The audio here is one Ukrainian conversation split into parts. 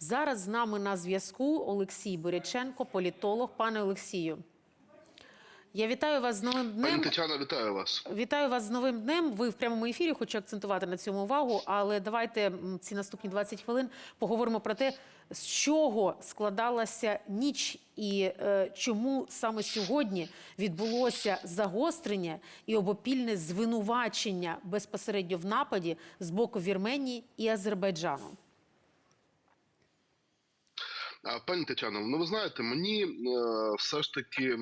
Зараз з нами на зв'язку Олексій Боряченко, політолог. Пане Олексію, я вітаю вас з новим Пані. Тетяна, вітаю вас. Вітаю вас з новим днем. Ви в прямому ефірі. Хочу акцентувати на цьому увагу. Але давайте ці наступні 20 хвилин поговоримо про те, з чого складалася ніч і е, чому саме сьогодні відбулося загострення і обопільне звинувачення безпосередньо в нападі з боку Вірменії і Азербайджану. Пані Тетяно, ну ви знаєте, мені е, все ж таки е,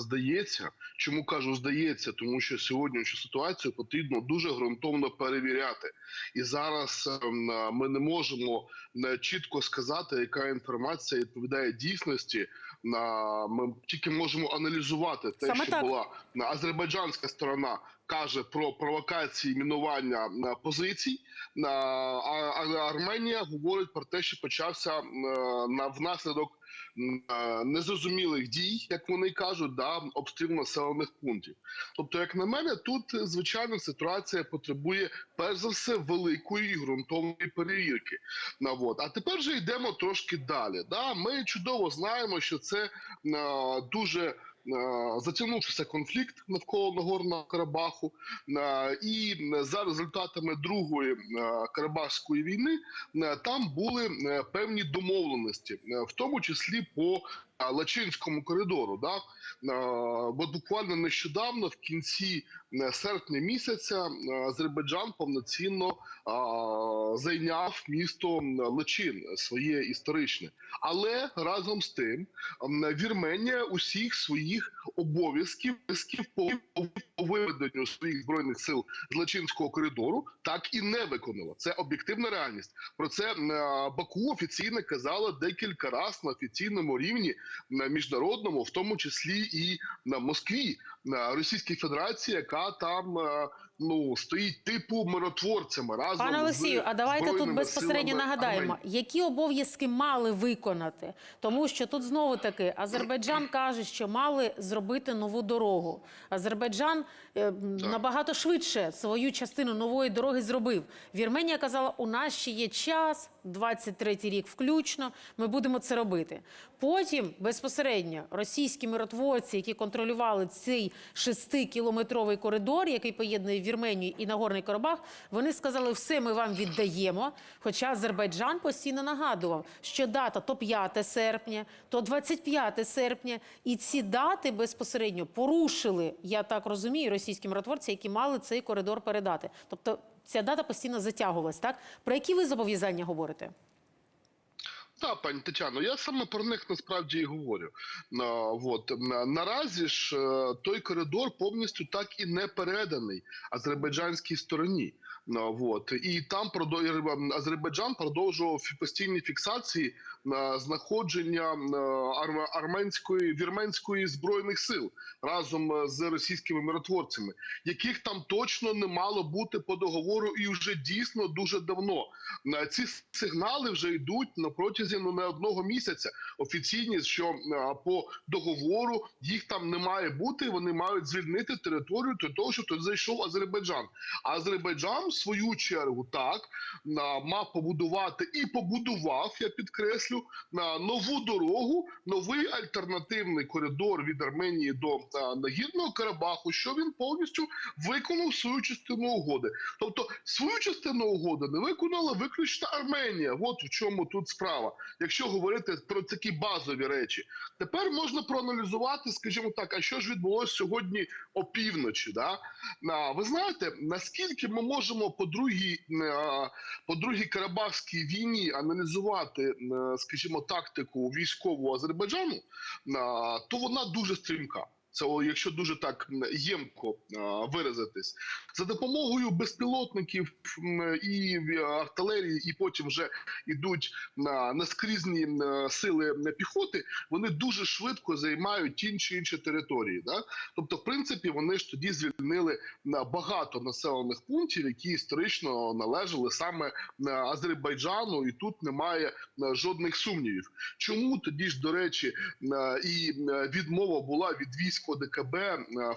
здається, чому кажу здається, тому що сьогоднішню ситуацію потрібно дуже ґрунтовно перевіряти. І зараз е, м, ми не можемо е, чітко сказати, яка інформація відповідає дійсності. На ми тільки можемо аналізувати те, Саме що так. була на азербайджанська сторона каже про провокації мінування на позицій. На а, а Арменія говорить про те, що почався е, на внаслідок е, незрозумілих дій, як вони кажуть, да обстріл населених пунктів. Тобто, як на мене, тут е, звичайно ситуація потребує перш за все великої і ґрунтовної перевірки. На вот. А тепер вже йдемо трошки далі. Да? Ми чудово знаємо, що це е, дуже. Е, Затягнувся конфлікт навколо Нагорного Карабаху, Е, і за результатами другої е, Карабахської війни там були певні домовленості, в тому числі по Лачинському коридору. Да? Е, Бо буквально нещодавно, в кінці е, серпня місяця, е, Азербайджан повноцінно е, зайняв місто Лачин своє історичне. Але разом з тим Вірменія усіх своїх обов'язків по виведенню своїх збройних сил з Лачинського коридору так і не виконала. Це об'єктивна реальність. Про це е, Баку офіційно казала декілька разів на офіційному рівні міжнародному, в тому числі і на Москві, на Російській Федерації, яка там е, ну стоїть типу миротворцями разом Пане Олексію, а давайте тут безпосередньо нагадаємо, Арменії. які обов'язки мали виконати, тому що тут знову таки Азербайджан каже, що мали зробити нову дорогу. Азербайджан е, набагато швидше свою частину нової дороги зробив. Вірменія казала, у нас ще є час, 23-й рік включно. Ми будемо це робити. Потім безпосередньо російські миротворці, які контролювали цей шестикілометровий коридор, який поєднує Вірменію і Нагорний Карабах, вони сказали, все ми вам віддаємо. Хоча Азербайджан постійно нагадував, що дата то 5 серпня, то 25 серпня, і ці дати безпосередньо порушили, я так розумію, російські миротворці, які мали цей коридор передати. Тобто ця дата постійно затягувалась. Так про які ви зобов'язання говорите? Так, пані Тетяно, я саме про них насправді і говорю. На, от, наразі ж е, той коридор повністю так і не переданий азербайджанській стороні. От, і там Азербайджан продовжував постійні фіксації на знаходження е, арменської вірменської збройних сил разом е, з російськими миротворцями, яких там точно не мало бути по договору, і вже дійсно дуже давно. Ці сигнали вже йдуть на протязі ну, не одного місяця. Офіційні, що е, по договору їх там не має бути. Вони мають звільнити територію для того, щоб туди зайшов Азербайджан. Азербайджан, в свою чергу, так на- мав побудувати і побудував, я підкреслю, на нову дорогу, новий альтернативний коридор від Арменії до е, Нагірного Карабаху, що він повністю виконав свою частину угоди. Тобто свою частину угоди не виконала виключно Арменія. От в чому тут справа. Якщо говорити про такі базові речі, тепер можна проаналізувати, скажімо так, а що ж відбулося сьогодні опівночі? Да? Ви знаєте, наскільки ми можемо по другій, е, по другій Карабахській війні аналізувати, е, скажімо, тактику військову Азербайджану, то вона дуже стрімка. Це якщо дуже так ємко е, виразитись, за допомогою безпілотників і е, артилерії, і потім вже йдуть на наскрізні сили піхоти. Вони дуже швидко займають чи інші території. Да? Тобто, в принципі, вони ж тоді звільнили багато населених пунктів, які історично належали саме Азербайджану, і тут немає е, жодних сумнівів. Чому тоді ж, до речі, е, і е, відмова була від військ військо ДКБ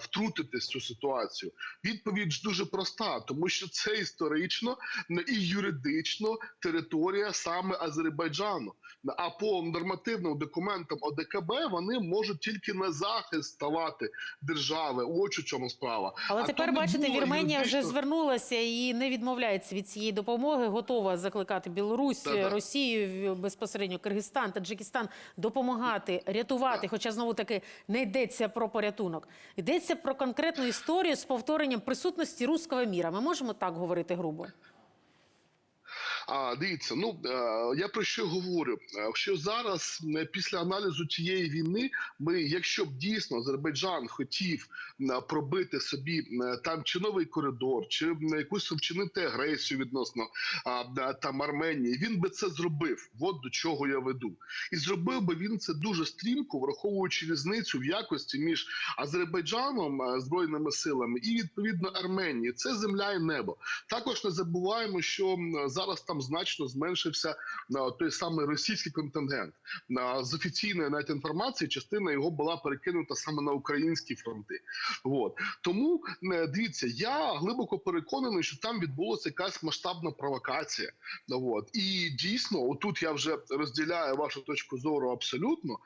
втрутити втрутитись в цю ситуацію? Відповідь дуже проста, тому що це історично і юридично територія саме Азербайджану. А по нормативним документам ОДКБ вони можуть тільки на захист ставати держави. Ось у чому справа. Але А тепер бачите, Вірменія вже звернулася і не відмовляється від цієї допомоги. Готова закликати Білорусь, Та-да. Росію безпосередньо Киргизстан, Таджикистан допомагати, рятувати. Хоча знову таки не йдеться про порятунок. Йдеться про конкретну історію з повторенням присутності руського міра. Ми можемо так говорити грубо. А дивіться, ну е, я про що говорю? Е, Що зараз е, після аналізу цієї війни, ми, якщо б дійсно Азербайджан хотів пробити собі там чи новий коридор, чи якусь вчинити агресію відносно там Арменії, він би це зробив. От до чого я веду, і зробив би він це дуже стрімко, враховуючи різницю в якості між Азербайджаном збройними силами і відповідно Арменією. Це земля і небо. Також не забуваємо, що зараз там значно зменшився е, той самий російський контингент. Е, З офіційної навіть інформації частина його була перекинута саме на українські фронти. От тому е, дивіться, я глибоко переконаний, що там відбулася якась масштабна провокація. От і дійсно, отут я вже розділяю вашу точку зору абсолютно.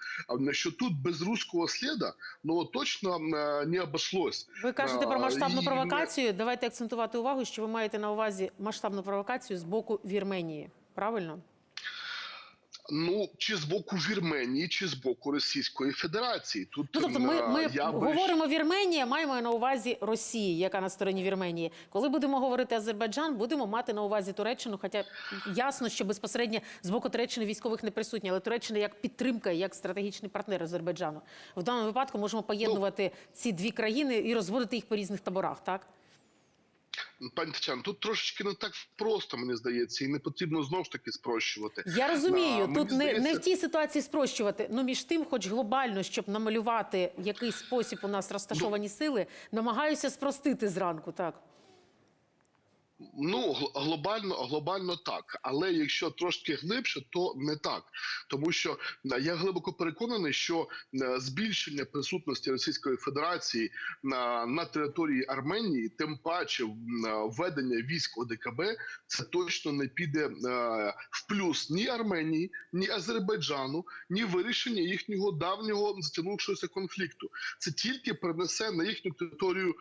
е, Що тут без руського сліда ну точно е, не обошлось. Ви кажете про масштабну і- провокацію. Давайте акцентувати увагу, що ви маєте на увазі масштабну провокацію з боку Вірменії. Правильно? Ну чи з боку Вірменії, чи з боку Російської Федерації. Тут Ну, тобто ми, е, ми я би Вірменія, маємо на увазі Росії, яка на стороні Вірменії. Коли будемо говорити Азербайджан, будемо мати на увазі Туреччину. Хоча ясно, що безпосередньо з боку Туреччини військових не присутні, але Туреччина як підтримка, як стратегічний партнер Азербайджану. В даному випадку можемо поєднувати ці дві країни і розводити їх по різних таборах. Так пані Тетяно, тут трошечки не так просто, мені здається, і не потрібно знову ж таки спрощувати. я розумію, А, тут не, не в тій ситуації спрощувати. Ну між тим, хоч глобально, щоб намалювати в який спосіб у нас розташовані сили, намагаюся спростити зранку. Так. Ну гл- глобально, глобально так, але якщо трошки глибше, то не так, тому що е, я глибоко переконаний, що е, збільшення присутності Російської Федерації на, на території Арменії, тим паче е, введення військ ОДКБ, це точно не піде в плюс ні Арменії, ні Азербайджану, ні вирішення їхнього давнього затягнувшогося конфлікту. Це тільки принесе на їхню територію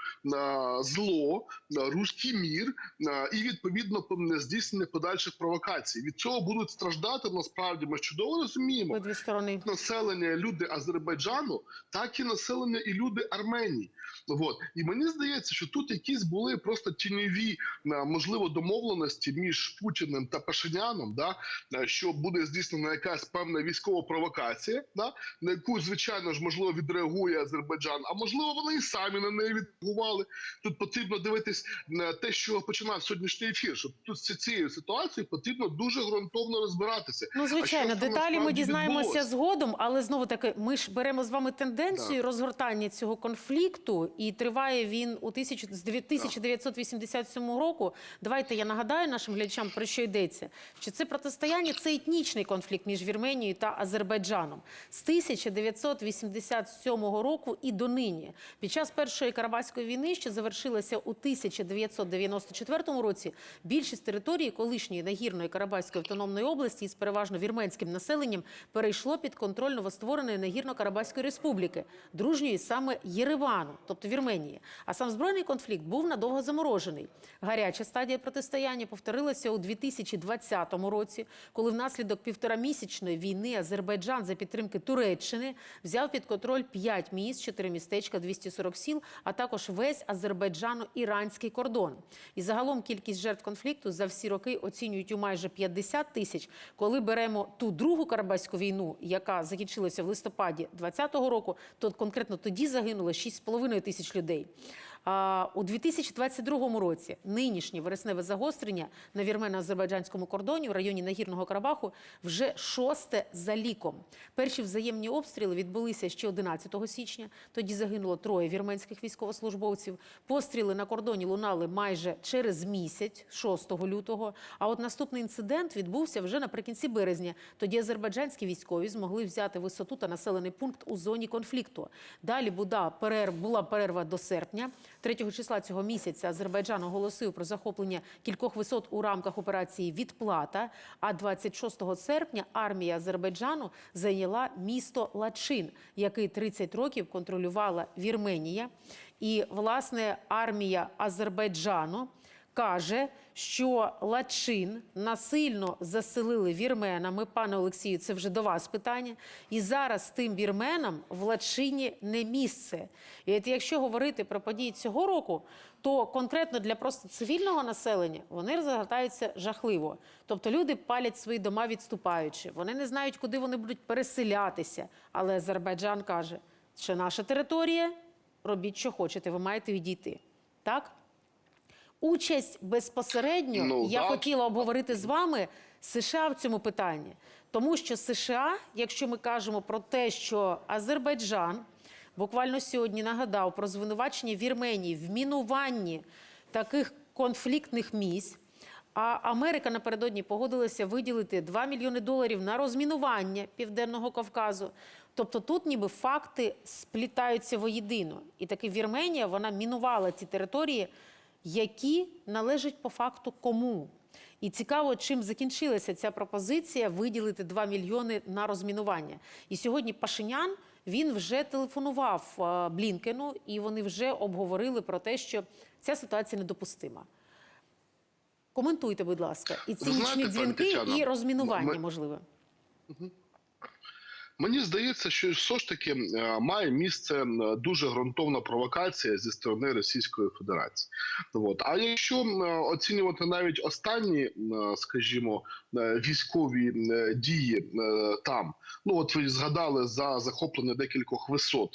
зло, руський мір. Е, і відповідно здійснення подальших провокацій. Від цього будуть страждати насправді. Ми чудово розуміємо. Обидві сторони. Населення люди Азербайджану, так і населення і люди Арменії. От і мені здається, що тут якісь були просто тіньові е, можливо домовленості між Путіним та Пашиняном, да е, що буде здійснена якась певна військова провокація, да на яку звичайно ж можливо відреагує Азербайджан. А можливо, вони і самі на неї відреагували. Тут потрібно дивитись на те, що починав сьогоднішній ефір. Що тут з цією ситуацією потрібно дуже ґрунтовно розбиратися. Ну, звичайно, деталі ми дізнаємося відбулося? згодом, але знову таки, ми ж беремо з вами тенденцію розгортання цього конфлікту, і триває він у тисяч... з 1987 року. Давайте я нагадаю нашим глядачам, про що йдеться. Що це протистояння, це етнічний конфлікт між Вірменією та Азербайджаном. З 1987 року і донині. Під час Першої Карабаської війни, що завершилася у 1994 році, більшість території колишньої нагірної Карабаської автономної області із переважно вірменським населенням перейшло під контроль новоствореної нагірно-Карабаської республіки, дружньої саме Єревану, тобто Вірменії. А сам збройний конфлікт був надовго заморожений. Гаряча стадія протистояння повторилася у 2020 році, коли внаслідок півторамісячної війни Азербайджан за підтримки Туреччини взяв під контроль 5 міст, 4 містечка, 240 сіл, а також весь азербайджано-іранський кордон. І загалом кількість жертв конфлікту за всі роки оцінюють у майже 50 тисяч. Коли беремо ту другу Карабаську війну, яка закінчилася в листопаді 2020 року, то конкретно тоді загинуло 6,5 тисяч людей. У 2022 році нинішнє вересневе загострення на вірмено-азербайджанському кордоні в районі Нагірного Карабаху вже шосте за ліком. Перші взаємні обстріли відбулися ще 11 січня. Тоді загинуло троє вірменських військовослужбовців. Постріли на кордоні лунали майже через місяць, 6 лютого. А от наступний інцидент відбувся вже наприкінці березня. Тоді азербайджанські військові змогли взяти висоту та населений пункт у зоні конфлікту. Далі була перерва до серпня. 3 числа цього місяця Азербайджан оголосив про захоплення кількох висот у рамках операції Відплата. А 26 серпня армія Азербайджану зайняла місто Лачин, який 30 років контролювала Вірменія. І власне армія Азербайджану каже, що Лачин насильно заселили вірменами. Пане Олексію, це вже до вас питання. І зараз тим вірменам в Лачині не місце. І от якщо говорити про події цього року, то конкретно для просто цивільного населення вони розгортаються жахливо. Тобто люди палять свої дома відступаючи. Вони не знають, куди вони будуть переселятися. Але Азербайджан каже, що наша територія, робіть, що хочете, ви маєте відійти. Так? Участь безпосередньо Ну, я так. хотіла обговорити з вами США в цьому питанні, тому що США, якщо ми кажемо про те, що Азербайджан буквально сьогодні нагадав про звинувачення Вірменії в мінуванні таких конфліктних місць. А Америка напередодні погодилася виділити 2 мільйони доларів на розмінування Південного Кавказу. Тобто тут ніби факти сплітаються воєдино. І таки Вірменія вона мінувала ті території, які належать по факту кому. І цікаво, чим закінчилася ця пропозиція виділити 2 мільйони на розмінування. І сьогодні Пашинян він вже телефонував е, Блінкену, і вони вже обговорили про те, що ця ситуація недопустима. Коментуйте, будь ласка, і знаєте, дзвінки, і розмінування, ми- можливо. Мені здається, що все ж таки е, має місце е, дуже ґрунтовна провокація зі сторони Російської Федерації. От. А якщо е, оцінювати навіть останні, скажімо, військові дії там, ну от ви згадали за захоплення декількох висот.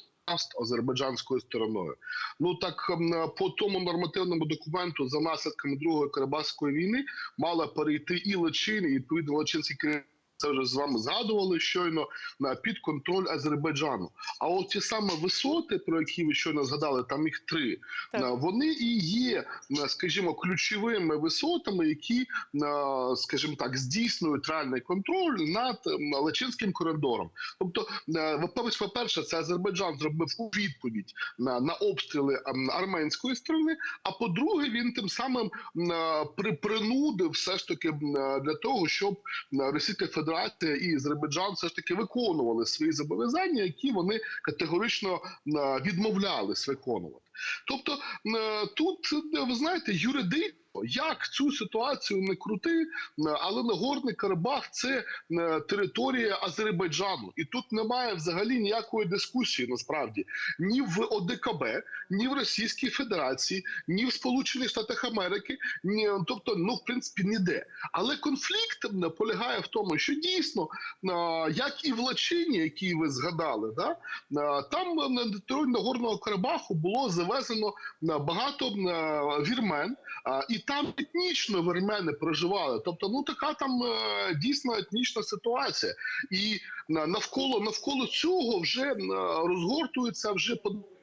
Азербайджанською стороною. Ну так по тому нормативному документу за наслідками другої Карабахської війни мала перейти і Лачин, і відповідно Лачинський керівник це вже з вами згадували щойно на під контроль Азербайджану. А от ті саме висоти, про які ви щойно згадали, там їх три. Так. Вони і є, скажімо, ключовими висотами, які, скажімо так, здійснюють реальний контроль над Лачинським коридором. Тобто, е, по- по-перше, це Азербайджан зробив у відповідь на, на обстріли арменської сторони. А по-друге, він тим самим е, при принудив все ж таки е, для того, щоб Російська Федерація і Азербайджан все ж таки виконували свої зобов'язання, які вони категорично е, відмовлялись виконувати. Тобто е, тут е, ви знаєте, юридично. Як цю ситуацію не крути, е, але Нагорний Карабах це е, територія Азербайджану, і тут немає взагалі ніякої дискусії насправді ні в ОДКБ, ні в Російській Федерації, ні в Сполучених Штатах Америки, ні, тобто, ну в принципі, ніде. Але конфлікт полягає в тому, що дійсно, е, як і в Лачині, який ви згадали, да, там на території Нагорного Карабаху було завезено багато вірмен, і там етнічно вірмени проживали. Тобто, ну така там е, дійсно етнічна ситуація. І навколо навколо цього вже е, розгортуються вже.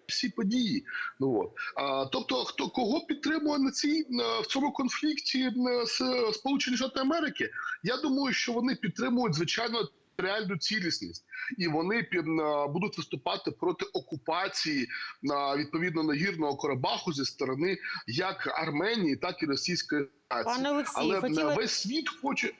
Всі події, ну от а, тобто, хто кого підтримує на цій е, в цьому конфлікті з Сполучені Штати Америки? Я думаю, що вони підтримують звичайно територіальну цілісність, і вони під, на будуть виступати проти окупації на відповідно нагірного Карабаху зі сторони як Арменії, так і Російської Федерації. Але хотіли... весь світ хоче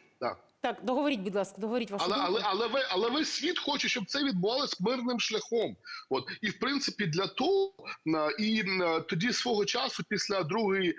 так. Так, договоріть, будь ласка, договоріть вашу Але, думку. але, але, ви, але весь світ хоче, щоб це відбувалося мирним шляхом. От і в принципі для того на- і тоді свого часу, після другої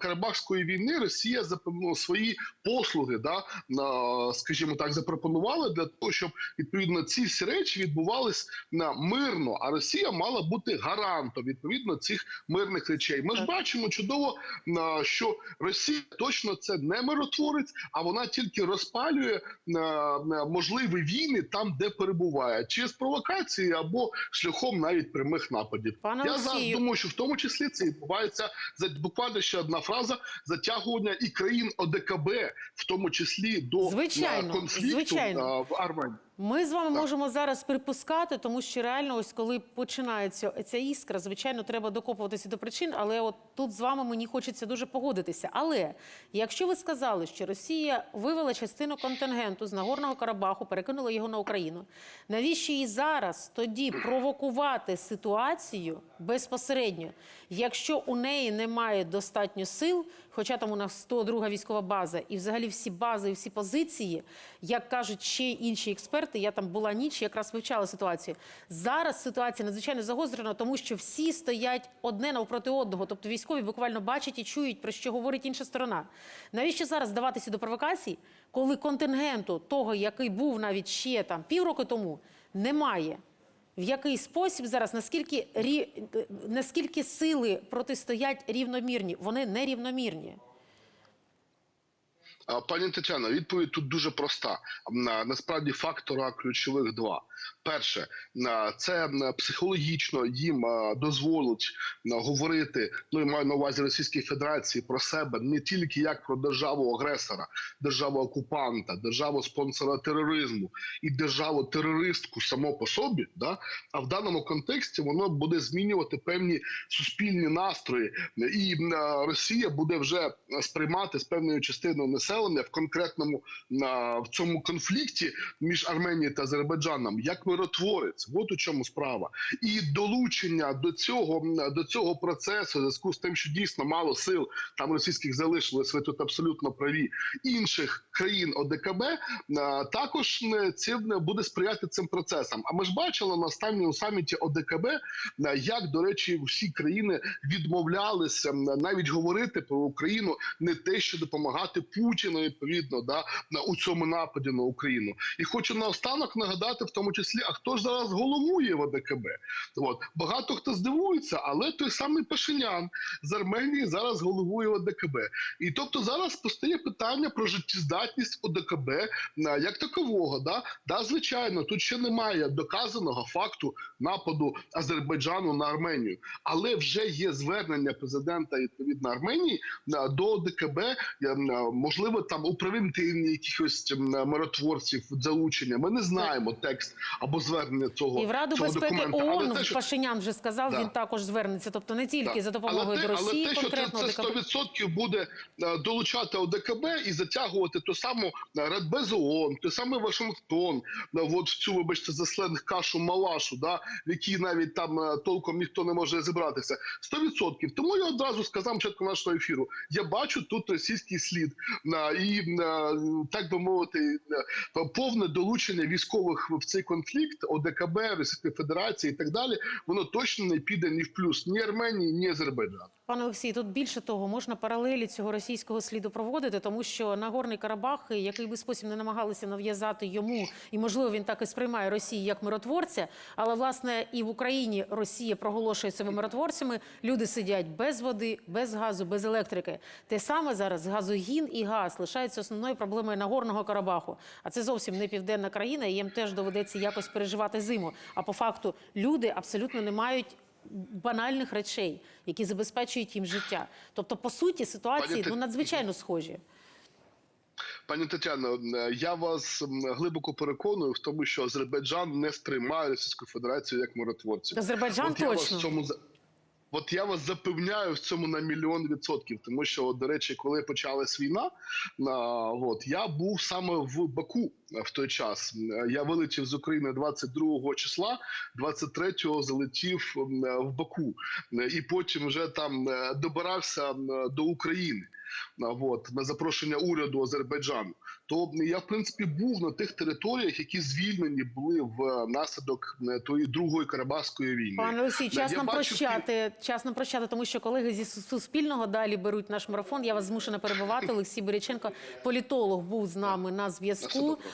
Карабахської війни, Росія ну, свої послуги, да, на, скажімо так, запропонувала для того, щоб відповідно ці всі речі відбувались на мирно. А Росія мала бути гарантом відповідно цих мирних речей. Ми ж бачимо чудово, на, що Росія точно це не миротворець, а вона тільки тільки розпалює е, е, можливі війни там, де перебуває, через провокації або шляхом навіть прямих нападів. Пане Я зараз думаю, що в тому числі це відбувається за буквально ще одна фраза затягування і країн ОДКБ, в тому числі до Звичайно, е, конфлікту звичайно. в Арменії. Ми з вами Так. можемо зараз припускати, тому що реально, ось коли починається ця іскра, звичайно, треба докопуватися до причин. Але от тут з вами мені хочеться дуже погодитися. Але якщо ви сказали, що Росія вивела частину контингенту з Нагорного Карабаху, перекинула його на Україну, навіщо їй зараз тоді провокувати ситуацію безпосередньо, якщо у неї немає достатньо сил, хоча там у нас 102 військова база, і взагалі всі бази і всі позиції, як кажуть ще інші експерти, я там була ніч, якраз вивчала ситуацію. Зараз ситуація надзвичайно загострена, тому що всі стоять одне навпроти одного. Тобто військові буквально бачать і чують, про що говорить інша сторона. Навіщо зараз здаватися до провокацій, коли контингенту того, який був навіть ще там півроку тому, немає? В який спосіб зараз наскільки рі... наскільки сили протистоять рівномірні? Вони нерівномірні. А, Пані Тетяно, відповідь тут дуже проста. Насправді фактора ключових два. Перше, це психологічно їм дозволить говорити, ну і маю на увазі Російської Федерації про себе не тільки як про державу агресора, державу окупанта, державу спонсора тероризму і державу терористку само по собі, да а в даному контексті воно буде змінювати певні суспільні настрої, і Росія буде вже сприймати з певною частиною населення в конкретному а, в цьому конфлікті між Арменією та Азербайджаном як миротворець. От у чому справа, і долучення до цього до цього процесу, в зв'язку з тим, що дійсно мало сил там російських залишилось. Ви тут абсолютно праві інших країн ОДКБ. Також м, це буде сприяти цим процесам. А ми ж бачили на останньому саміті ОДКБ, як до речі, всі країни відмовлялися навіть говорити про Україну не те, що допомагати Путіну відповідно да на у цьому нападі на Україну. І хочу наостанок нагадати, в тому числі, а хто ж зараз головує в ОДКБ? От багато хто здивується, але той самий Пашинян з Арменії зараз головує ОДКБ. І тобто зараз постає питання про життєздатність ОДКБ як такового. Да? Да, звичайно, тут ще немає доказаного факту нападу Азербайджану на Арменію, але вже є звернення президента відповідно Арменії до ОДКБ, е, м, а, можливо, там у превентивні якихось м, залучення. залучення. Ми не знаємо текст або звернення цього І в Раду цього безпеки документа. Але ООН те, що- Пашинян вже сказав, Да. він також звернеться. Тобто не тільки Так. за допомогою але до Росії, але те, що це, конкретно це 100% буде е, долучати ОДКБ і затягувати ту саму е, Радбез ООН, той самий Вашингтон, е, от в цю, вибачте, за сленг кашу малашу, да, в якій навіть там е, толком ніхто не може розібратися. 100%. Тому я одразу сказав на початку нашого ефіру: я бачу тут російський слід е, і, е, так би мовити, е, повне долучення військових в цей конфлікт ОДКБ, Російської Федерації і так далі. Воно точно не піде ні в плюс ні Арменії, ні Азербайджану. Пане Олексій, тут більше того, можна паралелі цього російського сліду проводити, тому що Нагорний Карабах, який би спосіб не намагалися нав'язати йому, і можливо він так і сприймає Росію як миротворця, але власне і в Україні Росія проголошує себе миротворцями. Люди сидять без води, без газу, без електрики. Те саме зараз газогін і газ лишаються основною проблемою Нагорного Карабаху. А це зовсім не південна країна, і їм теж доведеться якось переживати зиму. А по факту люди абсолютно не мають банальних речей, які забезпечують їм життя. Тобто, по суті, ситуації ну надзвичайно схожі. Пані Тетяно, я вас глибоко переконую в тому, що Азербайджан не сприймає Російську Федерацію як миротворців. Азербайджан От я вас точно. в цьому От я вас запевняю в цьому на мільйон відсотків, тому що, от, до речі, коли почалась війна, а, от я був саме в Баку в той час. Е, Я вилетів з України 22 числа, 23-го залетів в Баку, Е, і потім вже там е, добирався до України. От, на запрошення уряду Азербайджану, то я в принципі був на тих територіях, які звільнені були в наслідок е, тої другої Карабахської війни. Пане Олексій, Да, час нам прощати. прощати. Час нам прощати, тому що колеги зі Суспільного далі беруть наш марафон. Я вас змушена перебувати. Олексій Боряченко, політолог, був з нами на зв'язку.